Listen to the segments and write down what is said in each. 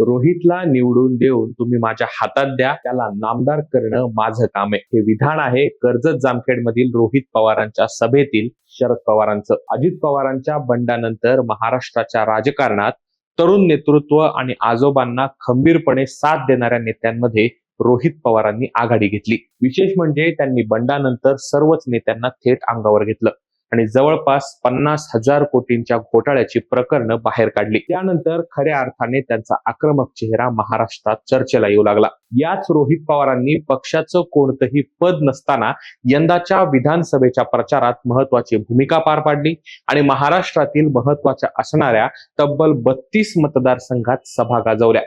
रोहितला निवडून देऊन तुम्ही माझ्या हातात द्या. त्याला नामदार करणं माझं काम आहे. हे विधान आहे कर्जत जामखेड मधील रोहित पवारांच्या सभेतील शरद पवारांचं. अजित पवारांच्या बंडानंतर महाराष्ट्राच्या राजकारणात तरुण नेतृत्व आणि आजोबांना खंबीरपणे साथ देणाऱ्या नेत्यांमध्ये रोहित पवारांनी आघाडी घेतली. विशेष म्हणजे त्यांनी बंडानंतर सर्वच नेत्यांना थेट अंगावर घेतलं. आणि जवळपास पन्नास हजार कोटींच्या घोटाळ्याची प्रकरणं बाहेर काढली. त्यानंतर खऱ्या अर्थाने त्यांचा आक्रमक चेहरा महाराष्ट्रात चर्चेला येऊ लागला. याच रोहित पवारांनी पक्षाचं कोणतंही पद नसताना यंदाच्या विधानसभेच्या प्रचारात महत्वाची भूमिका पार पाडली आणि महाराष्ट्रातील महत्त्वाच्या असणाऱ्या तब्बल बत्तीस मतदारसंघात सभा गाजवल्या.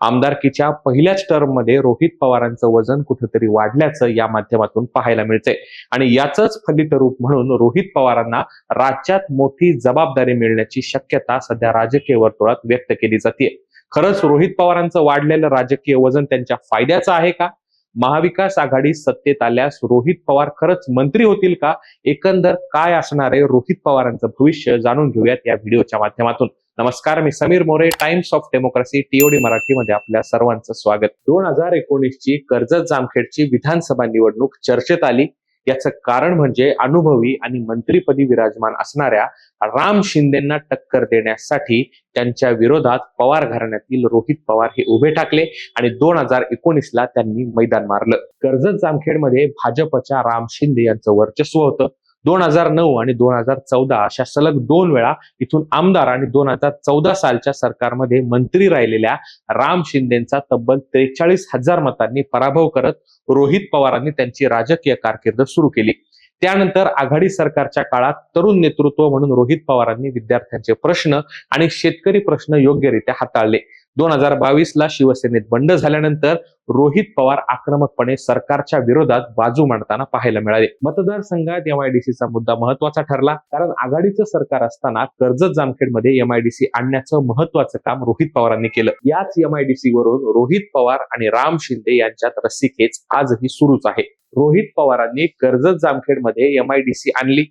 आमदारकीच्या पहिल्याच टर्ममध्ये रोहित पवारांचं वजन कुठेतरी वाढल्याचं या माध्यमातून पाहायला मिळतंय. आणि याचंच फलित रूप म्हणून रोहित पवारांना राज्यात मोठी जबाबदारी मिळण्याची शक्यता सध्या राजकीय वर्तुळात व्यक्त केली जाते खरंच रोहित पवारांचं वाढलेलं राजकीय वजन त्यांच्या फायद्याचं आहे का? महाविकास आघाडी सत्तेत आल्यास रोहित पवार खरंच मंत्री होतील का? एकंदर काय असणार आहे रोहित पवारांचं भविष्य जाणून घेऊयात या व्हिडिओच्या माध्यमातून. नमस्कार मी Samir More times of democracy TOD मराठीमध्ये आपल्या सर्वांचं स्वागत. दोन हजार एकोणीस ची कर्जत जामखेडची विधानसभा निवडणूक चर्चेत आली. याचं कारण म्हणजे अनुभवी आणि मंत्रीपदी विराजमान असणाऱ्या राम शिंदेना टक्कर देण्यासाठी त्यांच्या विरोधात पवार घराण्यातील रोहित पवार हे उभे टाकले आणि दोन हजार एकोणीसला त्यांनी मैदान मारलं. कर्जत जामखेडमध्ये भाजपच्या राम शिंदे यांचं वर्चस्व होतं. दोन हजार नऊ आणि दोन हजार चौदा अशा सलग दोन वेळा इथून आमदार आणि दोन हजार चौदा सालच्या सरकारमध्ये मंत्री राहिलेल्या राम शिंदेचा तब्बल त्रेचाळीस हजार मतांनी पराभव करत रोहित पवारांनी त्यांची राजकीय कारकीर्द सुरू केली. त्यानंतर आघाडी सरकारच्या काळात तरुण नेतृत्व म्हणून रोहित पवारांनी विद्यार्थ्यांचे प्रश्न आणि शेतकरी प्रश्न योग्यरित्या हाताळले. दोन हजार बावीसला शिवसेनेत बंड झाल्यानंतर रोहित पवार आक्रमकपणे सरकारच्या विरोधात बाजू मांडताना पाहायला मिळाले. मतदारसंघात एमआयडीसीचा मुद्दा महत्त्वाचा ठरला कारण आघाडीचं सरकार असताना कर्जत जामखेडमध्ये एमआयडीसी आणण्याचं महत्वाचं काम रोहित पवारांनी केलं. याच एमआयडीसी वरून रोहित पवार आणि राम शिंदे यांच्यात रस्सीखेच आजही सुरूच आहे. रोहित पवारांनी कर्जत जामखेडमध्ये एमआयडीसी आणली.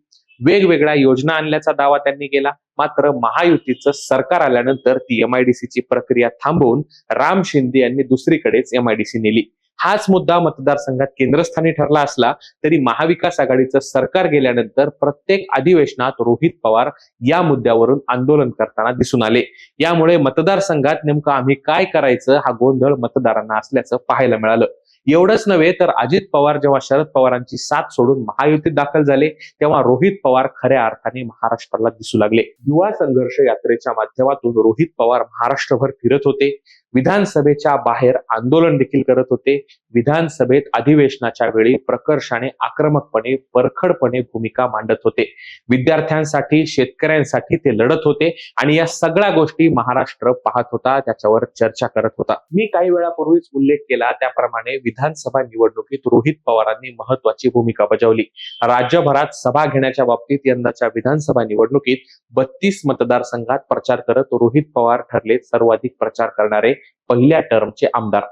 वेगवेगळ्या योजना आणल्याचा दावा त्यांनी केला. मात्र महायुतीचं सरकार आल्यानंतर ती एमआयडीसीची प्रक्रिया थांबवून राम शिंदे यांनी दुसरीकडेच एमआयडीसी नेली. हाच मुद्दा मतदारसंघात केंद्रस्थानी ठरला असला तरी महाविकास आघाडीचं सरकार गेल्यानंतर प्रत्येक अधिवेशनात रोहित पवार या मुद्द्यावरून आंदोलन करताना दिसून आले. यामुळे मतदारसंघात नेमकं आम्ही काय करायचं हा गोंधळ मतदारांना असल्याचं पाहायला मिळालं. एवढंच नव्हे तर अजित पवार जेव्हा शरद पवारांची साथ सोडून महायुतीत दाखल झाले तेव्हा रोहित पवार खऱ्या अर्थाने महाराष्ट्राला दिसू लागले. युवा संघर्ष यात्रेच्या माध्यमातून रोहित पवार महाराष्ट्रभर फिरत होते. विधानसभेच्या बाहेर आंदोलन देखील करत होते. विधानसभेत अधिवेशनाच्या वेळी प्रकर्षाने आक्रमकपणे परखडपणे भूमिका मांडत होते. विद्यार्थ्यांसाठी शेतकऱ्यांसाठी ते लढत होते आणि या सगळ्या गोष्टी महाराष्ट्र पाहत होता त्याच्यावर चर्चा करत होता. मी काही वेळापूर्वीच उल्लेख केला त्याप्रमाणे विधानसभा निवडणुकीत रोहित पवारांनी महत्वाची भूमिका बजावली. राज्यभरात सभा घेण्याच्या बाबतीत यंदाच्या विधानसभा निवडणुकीत बत्तीस मतदारसंघात प्रचार करत रोहित पवार ठरले सर्वाधिक प्रचार करणारे पहिल्या टर्मचे आमदार.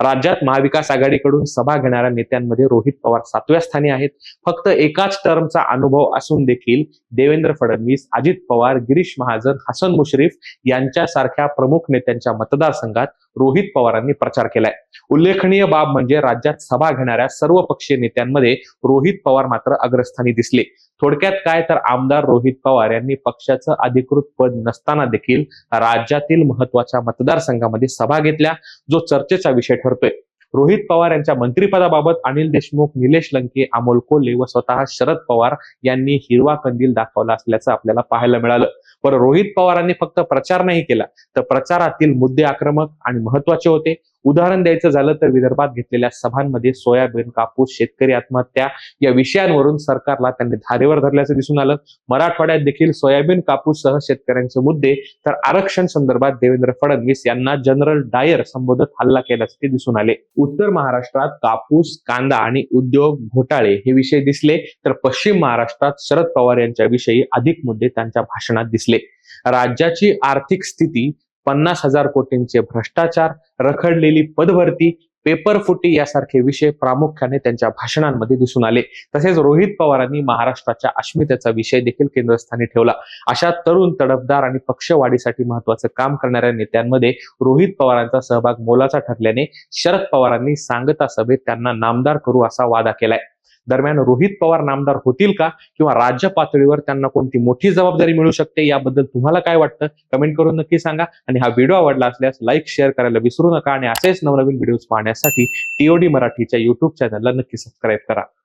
राज्यात महाविकास आघाडीकडून सभा घेणाऱ्या नेत्यांमध्ये रोहित पवार सातव्या स्थानी आहेत. फक्त एकाच टर्मचा अनुभव असून देखील देवेंद्र फडणवीस अजित पवार गिरीश महाजन हसन मुश्रीफ यांच्यासारख्या प्रमुख नेत्यांच्या मतदारसंघात रोहित पवारांनी प्रचार केलाय. उल्लेखनीय बाब म्हणजे राज्यात सभा घेणाऱ्या सर्व पक्षीय नेत्यांमध्ये रोहित पवार मात्र अग्रस्थानी दिसले. थोडक्यात काय तर आमदार रोहित पवार यांनी पक्षाचं अधिकृत पद नसताना देखील राज्यातील महत्त्वाच्या मतदारसंघामध्ये सभा घेतल्या जो चर्चेचा विषय ठरतोय. रोहित पवार यांच्या मंत्रिपदाबाबत अनिल देशमुख निलेश लंके अमोल कोल्हे व स्वतः शरद पवार यांनी हिरवा कंदील दाखवला असल्याचं आपल्याला पाहायला मिळालं. पण रोहित पवारांनी फक्त प्रचार नाही केला तर प्रचारातील मुद्दे आक्रमक आणि महत्त्वाचे होते. उदाहरण द्यायचं झालं तर विदर्भात घेतलेल्या सभांमध्ये सोयाबीन कापूस शेतकरी आत्महत्या या विषयांवरून सरकारला त्यांनी धारेवर धरल्याचं दिसून आलं. मराठवाड्यात देखील सोयाबीन कापूस सह शेतकऱ्यांचे मुद्दे तर आरक्षण संदर्भात देवेंद्र फडणवीस यांना जनरल डायर संबोधत हल्ला केल्याचे ते दिसून आले. उत्तर महाराष्ट्रात कापूस कांदा आणि उद्योग घोटाळे हे विषय दिसले तर पश्चिम महाराष्ट्रात शरद पवार यांच्या विषयी अधिक मुद्दे त्यांच्या भाषणात दिसले. राज्याची आर्थिक स्थिती पन्नास हजार कोटींचे भ्रष्टाचार रखडलेली पदभरती पेपर फुटी यासारखे विषय प्रामुख्याने त्यांच्या भाषणांमध्ये दिसून आले. तसेच रोहित पवारांनी महाराष्ट्राच्या अस्मितेचा विषय देखील केंद्रस्थानी ठेवला. अशा तरुण तडफदार आणि पक्षवाढीसाठी महत्वाचं काम करणाऱ्या नेत्यांमध्ये रोहित पवारांचा सहभाग मोलाचा ठरल्याने शरद पवारांनी सांगता सभेत त्यांना नामदार करू असा वादा केलाय. दरम्यान रोहित पवार नामदार होतील का? किंवा राज्य पातळीवर त्यांना कोणती मोठी जबाबदारी मिळू शकते? याबद्दल तुम्हाला काय वाटतं? कमेंट करून नक्की सांगा. आणि हा व्हिडिओ आवडला असल्यास लाईक शेअर करायला विसरू नका. आणि असेच नवनवीन व्हिडिओज पाहण्यासाठी टीओडी मराठीच्या युट्यूब चॅनलला नक्की सबस्क्राईब करा.